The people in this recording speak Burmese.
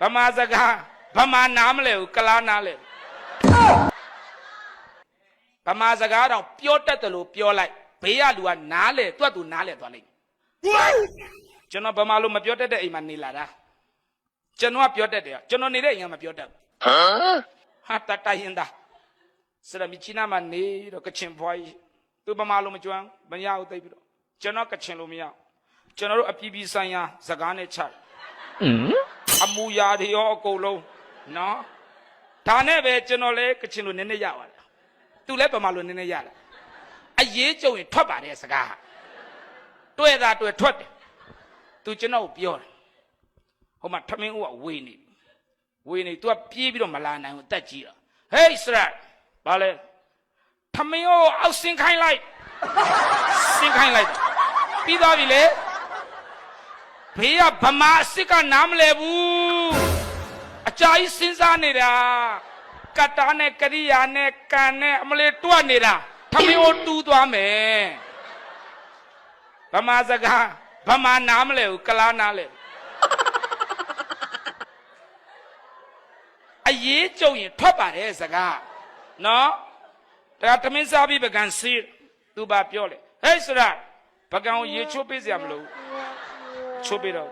ဗမာစကားဗမာနားမလဲဘူးကလားနားလဲဗမာစကားတော့ပြောတတ်တယ်လို့ပြောလိုက်ဘေးကလူကနားလဲတွတ်သူနားလဲသွားလိုက်ကျွန်တော်ဗမာလိုမပြောတတ်တဲ့အိမ်မှာနေလာတာကျွန်တော်ကပြောတတ်တယ်ကျွန်တော်နေတဲ့အိမ်ကမပြောတတ်ဘူးဟာတတရင်တာစရမီချီနာမှာနေတော့ကချင်ဘွားကြီးသူဗမာလိုမကျွမ်းမရဘူးသိပ်ပြီးတော့ကျွန်တော်ကချင်လိုမရဘူးကျွန်တော်တို့အပြည်ပြည်ဆိုင်ရာစကားနဲ့ချတယ်အ မူအရာတွေရောအကုန်လုံးနော်ဒါနဲ့ပဲကျွန်တော်လဲကချင်လိုနည်းနည်းရပါတယ်သူလဲပမာလိုနည်းနည်းရတယ်အရေးကြုံရင်ထွက်ပါတယ်စကားဟာတွေ့တာတွေ့ထွက်တယ်သူကျွန်တော်ကိုပြောတယ်ဟိုမှာထမင်းဦးကဝေနေပြီဝေနေ तू ကပြေးပြီးတော့မလာနိုင်ဘူးတက်ကြည့်တာဟေးစရက်ဘာလဲထမင်းဦးအောက်ဆင်းခိုင်းလိုက်ဆင်းခိုင်းလိုက်တယ်ပြီးသွားပြီလေဘေးကဗမာအစ်စ်ကနားမလဲဘူး အကြာကြီးစဉ်းစားနေတာကတ္တာနဲ့ကရိယာနဲ့ကံနဲ့အမလေးတွတ်နေတာထမင်းကိုတူးသွားမယ်ဗမာစကားဗမာနားမလဲဘူးကလားနားလဲအရေးကြုံရင်ထွက်ပါတယ်စကားနော်ဒါတမင်းစားပြီးပကံစီးသူပါပြောလေဟဲ့စရာပကံကိုရေချိုးပေးစရာမလိုဘူးချိုးပေးတော့